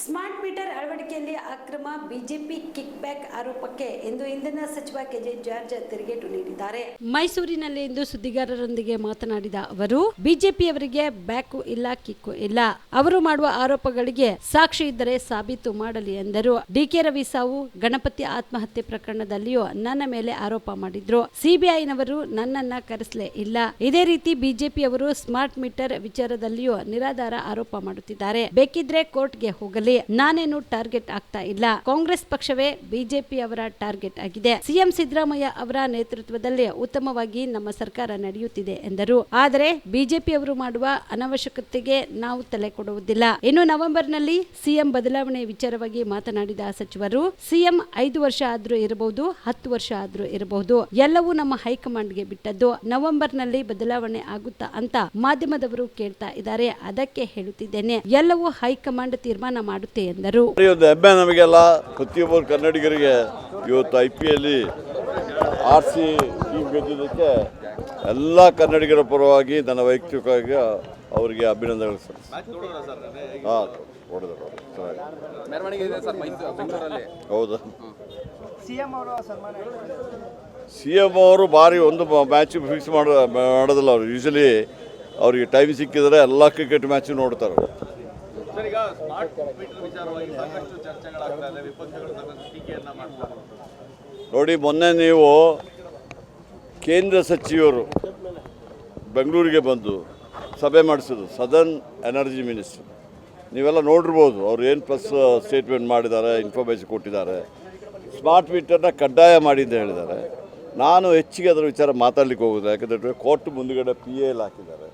Smart meter ಅಳವಡಿಕೆಯಲ್ಲಿ ಅಕ್ರಮ BJP kick back ಆರೋಪಕ್ಕೆ ಎಂದು ಇಂಧನ ಸಚಿವ ಕೆಜೆ ಜಾರ್ಜ್ ತಿರುಗೇಟು ನೀಡಿದ್ದಾರೆ. ಮೈಸೂರಿನಲ್ಲಿ ಇಂದು ಸುದ್ದಿಗಾರರೊಂದಿಗೆ ಮಾತನಾಡಿದ ಅವರು ಬಿಜೆಪಿಯವರಿಗೆ ಬ್ಯಾಕು ಇಲ್ಲ, ಕಿಕ್ಕು ಇಲ್ಲ. ಅವರು ಮಾಡುವ ಆರೋಪಗಳಿಗೆ ಸಾಕ್ಷಿ ಇದ್ದರೆ ಸಾಬೀತು ಮಾಡಲಿ ಎಂದರು. ಡಿಕೆ ರವಿ ಸಾವು, ಗಣಪತಿ ಆತ್ಮಹತ್ಯೆ ಪ್ರಕರಣದಲ್ಲಿಯೂ ನನ್ನ ಮೇಲೆ ಆರೋಪ ಮಾಡಿದ್ರು. ಸಿಬಿಐನವರು ನನ್ನನ್ನ ಕರೆಸಲೇ ಇಲ್ಲ. ಇದೇ ರೀತಿ ಬಿಜೆಪಿಯವರು ಸ್ಮಾರ್ಟ್ ಮೀಟರ್ ವಿಚಾರದಲ್ಲಿಯೂ ನಿರಾಧಾರ ಆರೋಪ ಮಾಡುತ್ತಿದ್ದಾರೆ. ಬೇಕಿದ್ರೆ ಕೋರ್ಟ್ಗೆ ಹೋಗಲಿ. ನಾನೇನು ಟಾರ್ಗೆಟ್ ಆಗ್ತಾ ಇಲ್ಲ. ಕಾಂಗ್ರೆಸ್ ಪಕ್ಷವೇ ಬಿಜೆಪಿ ಅವರ ಟಾರ್ಗೆಟ್ ಆಗಿದೆ. ಸಿಎಂ ಸಿದ್ದರಾಮಯ್ಯ ಅವರ ನೇತೃತ್ವದಲ್ಲಿ ಉತ್ತಮವಾಗಿ ನಮ್ಮ ಸರ್ಕಾರ ನಡೆಯುತ್ತಿದೆ ಎಂದರು. ಆದರೆ ಬಿಜೆಪಿ ಅವರು ಮಾಡುವ ಅನವಶ್ಯಕತೆಗೆ ನಾವು ತಲೆ ಕೊಡುವುದಿಲ್ಲ. ಇನ್ನು ನವೆಂಬರ್ನಲ್ಲಿ ಸಿಎಂ ಬದಲಾವಣೆ ವಿಚಾರವಾಗಿ ಮಾತನಾಡಿದ ಸಚಿವರು, ಸಿಎಂ ಐದು ವರ್ಷ ಆದ್ರೂ ಇರಬಹುದು, ಹತ್ತು ವರ್ಷ ಆದ್ರೂ ಇರಬಹುದು. ಎಲ್ಲವೂ ನಮ್ಮ ಹೈಕಮಾಂಡ್ಗೆ ಬಿಟ್ಟದ್ದು. ನವೆಂಬರ್ನಲ್ಲಿ ಬದಲಾವಣೆ ಆಗುತ್ತಾ ಅಂತ ಮಾಧ್ಯಮದವರು ಕೇಳ್ತಾ ಇದ್ದಾರೆ. ಅದಕ್ಕೆ ಹೇಳುತ್ತಿದ್ದೇನೆ. ಎಲ್ಲವೂ ಹೈಕಮಾಂಡ್ ತೀರ್ಮಾನ ಮಾಡುತ್ತೆ ಎಂದರು. ಒಂದು ಹೆಮ್ಮೆ ನಮಗೆಲ್ಲ ಪ್ರತಿಯೊಬ್ಬರು ಕನ್ನಡಿಗರಿಗೆ ಇವತ್ತು ಐ ಪಿ ಎಲ್ಲಿ ಆರ್ ಸಿ ಟೀಮ್ ಗೆದ್ದಿದ್ದಕ್ಕೆ ಎಲ್ಲ ಕನ್ನಡಿಗರ ಪರವಾಗಿ ನನ್ನ ವೈಯಕ್ತಿಕವಾಗಿ ಅವರಿಗೆ ಅಭಿನಂದನೆಗಳು ಸರ್. ಹಾಂ ಹೊಡೆದರು ಹೌದಾ? ಸಿಎಂ ಅವರು ಸನ್ಮಾನ ಸಿ ಎಂ ಅವರು ಭಾರಿ ಒಂದು ಮ್ಯಾಚ್ ಫಿಕ್ಸ್ ಮಾಡೋ ಮಾಡೋದಿಲ್ಲ ಅವರು. ಯೂಶಲಿ ಅವರಿಗೆ ಟೈಮ್ ಸಿಕ್ಕಿದ್ರೆ ಎಲ್ಲ ಕ್ರಿಕೆಟ್ ಮ್ಯಾಚು ನೋಡ್ತಾರೆ. ಸರ್, ಈಗ ಸ್ಮಾರ್ಟ್ ಮೀಟರ್ ವಿಚಾರವಾಗಿ ಸಾಕಷ್ಟು ಚರ್ಚೆಗಳಾಗ್ತಾ ಇದೆ, ವಿಪಕ್ಷಗಳು ಟೀಕೆಯನ್ನ ಮಾಡ್ತಾರೆ ನೋಡಿ, ಮೊನ್ನೆ ನೀವು ಕೇಂದ್ರ ಸಚಿವರು ಬೆಂಗಳೂರಿಗೆ ಬಂದು ಸಭೆ ಮಾಡಿಸಿದ್ರು ಸದರ್ನ್ ಎನರ್ಜಿ ಮಿನಿಸ್ಟರ್. ನೀವೆಲ್ಲ ನೋಡಿರ್ಬೋದು, ಅವ್ರು ಏನು ಪ್ಲಸ್ ಸ್ಟೇಟ್ಮೆಂಟ್ ಮಾಡಿದ್ದಾರೆ, ಇನ್ಫಾರ್ಮೇಷನ್ ಕೊಟ್ಟಿದ್ದಾರೆ. ಸ್ಮಾರ್ಟ್ ಮೀಟರ್ನ ಕಡ್ಡಾಯ ಮಾಡಿ ಅಂತ ಹೇಳಿದ್ದಾರೆ. ನಾನು ಹೆಚ್ಚಿಗೆ ಅದರ ವಿಚಾರ ಮಾತಾಡ್ಲಿಕ್ಕೆ ಹೋಗೋದು ಯಾಕಂದರೆ ಕೋರ್ಟ್ ಮುಂದುಗಡೆ ಪಿ ಎಲ್ ಹಾಕಿದ್ದಾರೆ.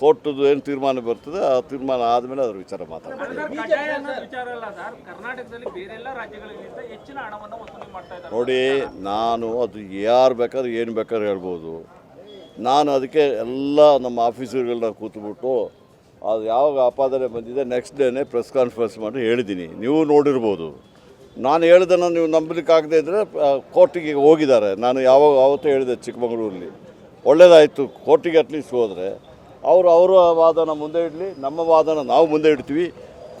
ಕೋರ್ಟದು ಏನು ತೀರ್ಮಾನ ಬರ್ತದೆ ಆ ತೀರ್ಮಾನ ಆದಮೇಲೆ ಅದ್ರ ವಿಚಾರ ಮಾತಾಡ್ತೀನಿ ಕಡ್ಡಾಯ ಅನ್ನೋದು ವಿಚಾರ ಅಲ್ಲ ಸರ್. ಕರ್ನಾಟಕದಲ್ಲಿ ಬೇರೆಲ್ಲ ರಾಜ್ಯಗಳಿಗಿಂತ ಹೆಚ್ಚಿನ ಹಣವನ್ನು ವಸೂಲಿ ಮಾಡ್ತಾ ನೋಡಿ ನಾನು ಅದು ಯಾರು ಬೇಕಾದ್ರೆ ಏನು ಬೇಕಾದ್ರೆ ಹೇಳ್ಬೋದು. ನಾನು ಅದಕ್ಕೆ ಎಲ್ಲ ನಮ್ಮ ಆಫೀಸರ್ಗಳನ್ನ ಕೂತ್ಬಿಟ್ಟು ಅದು ಯಾವಾಗ ಆಪಾದನೆ ಬಂದಿದೆ ನೆಕ್ಸ್ಟ್ ಡೇನೇ ಪ್ರೆಸ್ ಕಾನ್ಫರೆನ್ಸ್ ಮಾಡಿ ಹೇಳಿದ್ದೀನಿ. ನೀವು ನೋಡಿರ್ಬೋದು. ನಾನು ಹೇಳ್ದನ್ನು ನೀವು ನಂಬಲಿಕ್ಕಾಗದೇ ಇದ್ದರೆ ಕೋರ್ಟಿಗೆ ಹೋಗಿದ್ದಾರೆ. ನಾನು ಯಾವಾಗ ಆವತ್ತು ಹೇಳಿದೆ ಚಿಕ್ಕಮಗಳೂರಲ್ಲಿ. ಒಳ್ಳೆಯದಾಯಿತು ಕೋರ್ಟಿಗೆ ಅಟ್ಲೀಸ್ಟ್ ಹೋದರೆ. ಅವರು ಅವರ ವಾದನ ಮುಂದೆ ಇಡಲಿ ನಮ್ಮ ವಾದನ ನಾವು ಮುಂದೆ ಇಡ್ತೀವಿ.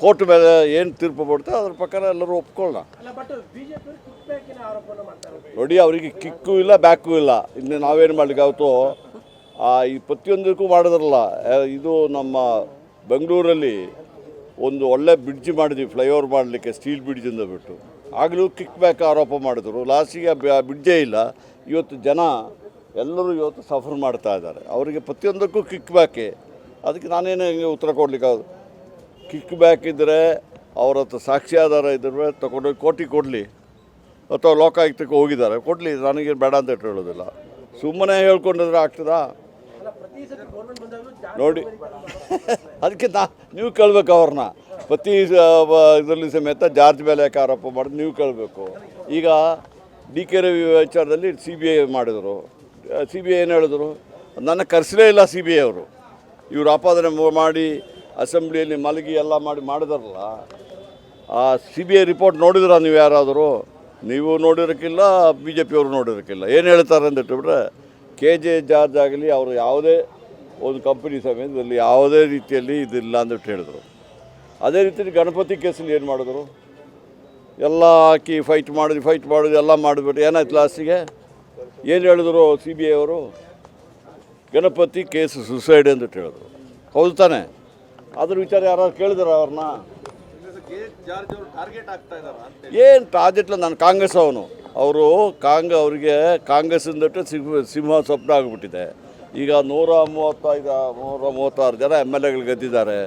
ಕೋರ್ಟ್ ಮೇಲೆ ಏನು ತೀರ್ಪು ಬರುತ್ತೆ ಅದ್ರ ಪ್ರಕಾರ ಎಲ್ಲರೂ ಒಪ್ಕೊಳ್ಳೋಣ. ನೋಡಿ ಅವರಿಗೆ ಕಿಕ್ಕು ಇಲ್ಲ ಬ್ಯಾಕು ಇಲ್ಲ. ಇನ್ನು ನಾವೇನು ಮಾಡ್ಲಿಕ್ಕೆ ಅವತ್ತು ಆ ಈ ಪ್ರತಿಯೊಂದಕ್ಕೂ ಮಾಡಿದ್ರಲ್ಲ ಇದು ನಮ್ಮ ಬೆಂಗಳೂರಲ್ಲಿ ಒಂದು ಒಳ್ಳೆ ಬ್ರಿಡ್ಜ್ ಮಾಡಿದ್ವಿ ಫ್ಲೈಓವರ್ ಮಾಡಲಿಕ್ಕೆ ಸ್ಟೀಲ್ ಬ್ರಿಡ್ಜ್ ಅಂತ ಬಿಟ್ಟು. ಆಗಲೂ ಕಿಕ್ ಬ್ಯಾಕ್ ಆರೋಪ ಮಾಡಿದ್ರು. ಲಾಸ್ಟಿಗೆ ಬ್ರಿಡ್ಜೇ ಇಲ್ಲ. ಇವತ್ತು ಜನ ಎಲ್ಲರೂ ಇವತ್ತು ಸಫರ್ ಮಾಡ್ತಾ ಇದ್ದಾರೆ. ಅವರಿಗೆ ಪ್ರತಿಯೊಂದಕ್ಕೂ ಕಿಕ್ ಬ್ಯಾಕೆ ಅದಕ್ಕೆ ನಾನೇನು ಹಿಂಗೆ ಉತ್ತರ ಕೊಡ್ಲಿಕ್ಕೆ ಕಿಕ್ ಬ್ಯಾಕ್ ಇದ್ದರೆ ಅವ್ರ ಹತ್ರ ಸಾಕ್ಷ್ಯಾಧಾರ ಇದ್ರೆ ತಗೊಂಡೋಗಿ ಕೋಟಿ ಕೊಡಲಿ. ಅಥವಾ ಲೋಕಾಯುಕ್ತಕ್ಕೆ ಹೋಗಿದ್ದಾರೆ. ಕೊಡಲಿ ನನಗೆ ಬೇಡ ಅಂತ ಹೇಳೋದಿಲ್ಲ. ಸುಮ್ಮನೆ ಹೇಳ್ಕೊಂಡಿದ್ರೆ ಆಗ್ತದಾ? ನೋಡಿ. ಅದಕ್ಕೆ ನಾ, ನೀವು ಕೇಳಬೇಕು ಅವ್ರನ್ನ. ಪ್ರತಿ ಇದರಲ್ಲಿ ಸಮೇತ ಜಾರ್ಜ್ ಮೇಲೆ ಯಾಕೆ ಆರೋಪ ಮಾಡಿದ್ರು ನೀವು ಕೇಳಬೇಕು. ಈಗ ಡಿ ಕೆ ರವಿ ವಿಚಾರದಲ್ಲಿ ಸಿ ಬಿ ಐ ಮಾಡಿದರು. ಸಿ ಬಿ ಐ ಏನು ಹೇಳಿದ್ರು? ನನ್ನ ಕರೆಸಲೇ ಇಲ್ಲ ಸಿ ಬಿ ಐ ಅವರು. ಇವರು ಆಪಾದನೆ ಮಾಡಿ ಅಸೆಂಬ್ಲಿಯಲ್ಲಿ ಮಲಗಿ ಎಲ್ಲ ಮಾಡಿ ಮಾಡಿದಾರಲ್ಲ, ಆ ಸಿ ಬಿ ಐ ರಿಪೋರ್ಟ್ ನೋಡಿದ್ರ ನೀವು ಯಾರಾದರೂ? ನೀವು ನೋಡಿರೋಕ್ಕಿಲ್ಲ ಬಿ ಜೆ ಪಿಯವರು ನೋಡಿರೋಕ್ಕಿಲ್ಲ ಏನು ಹೇಳ್ತಾರೆ ಅಂತ ಇಟ್ಬಿಟ್ರೆ, ಕೆ ಜೆ ಜಾರ್ಜ್ ಆಗಲಿ, ಅವರು ಯಾವುದೇ ಒಂದು ಕಂಪನಿ ಸಮಯದಲ್ಲಿ ಯಾವುದೇ ರೀತಿಯಲ್ಲಿ ಇದಿಲ್ಲ ಅಂದ್ಬಿಟ್ಟು ಹೇಳಿದರು. ಅದೇ ರೀತಿ ಗಣಪತಿ ಕೇಸಲ್ಲಿ ಏನು ಮಾಡಿದ್ರು? ಎಲ್ಲ ಹಾಕಿ ಫೈಟ್ ಮಾಡಿದ್ವಿ ಫೈಟ್ ಮಾಡಿದ್ವಿ ಎಲ್ಲ ಮಾಡಿಬಿಟ್ಟು ಏನಾಯ್ತು ಲಾಸ್ಟಿಗೆ ಏನು ಹೇಳಿದ್ರು ಸಿ ಬಿ ಐ ಅವರು? ಗಣಪತಿ ಕೇಸ್ ಸುಸೈಡ್ ಅಂತ ಹೇಳಿದ್ರು. ಹೌದು ತಾನೆ. ಅದ್ರ ವಿಚಾರ ಯಾರು ಕೇಳಿದಾರ ಅವ್ರನ್ನ? ಟಾರ್ಗೆಟ್ ಏನು ಟಾರ್ಗೆಟ್ಲ ನಾನು ಕಾಂಗ್ರೆಸ್ ಅವನು. ಅವರು ಕಾಂಗ್, ಅವರಿಗೆ ಕಾಂಗ್ರೆಸ್ಸಿಂದಟ್ಟು ಸಿಂಹ ಸಿಂಹ ಸ್ವಪ್ನ ಆಗಿಬಿಟ್ಟಿದೆ. ಈಗ ನೂರ ಮೂವತ್ತೈದು, ನೂರ ಮೂವತ್ತಾರು ಜನ ಎಂ ಎಲ್ ಎಗಳು ಗೆದ್ದಿದ್ದಾರೆ.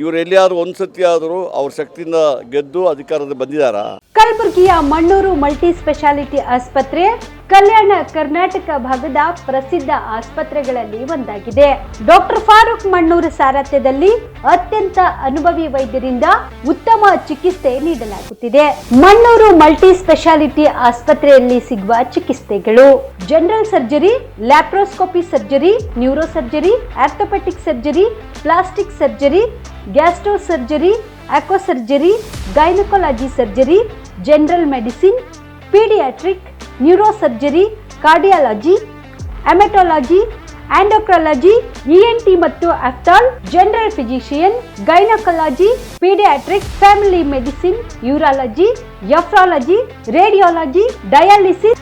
ಇವರು ಎಲ್ಲಿಯಾದರೂ ಒಂದ್ಸತಿ ಆದರೂ ಅವ್ರ ಶಕ್ತಿಯಿಂದ ಗೆದ್ದು ಅಧಿಕಾರದ ಬಂದಿದ್ದಾರಾ ಕಲಬುರಗಿಯ ಮಣ್ಣೂರು ಮಲ್ಟಿ ಸ್ಪೆಷಾಲಿಟಿ ಆಸ್ಪತ್ರೆ, ಕಲ್ಯಾಣ ಕರ್ನಾಟಕ ಭಾಗದ ಪ್ರಸಿದ್ಧ ಆಸ್ಪತ್ರೆಗಳಲ್ಲಿ ಒಂದಾಗಿದೆ. ಡಾಕ್ಟರ್ ಫಾರೂಕ್ ಮಣ್ಣೂರು ಸಾರಥ್ಯದಲ್ಲಿ ಅತ್ಯಂತ ಅನುಭವಿ ವೈದ್ಯರಿಂದ ಉತ್ತಮ ಚಿಕಿತ್ಸೆ ನೀಡಲಾಗುತ್ತಿದೆ. ಮಣ್ಣೂರು ಮಲ್ಟಿ ಸ್ಪೆಷಾಲಿಟಿ ಆಸ್ಪತ್ರೆಯಲ್ಲಿ ಸಿಗುವ ಚಿಕಿತ್ಸೆಗಳು. general surgery laparoscopy surgery neuro surgery orthopaedic surgery plastic surgery gastro surgery aqua surgery gynaecology surgery general medicine paediatric neuro surgery cardiology haematology endocrinology ENT ಮತ್ತು ophthal general physician gynaecology paediatric family medicine urology nephrology radiology dialysis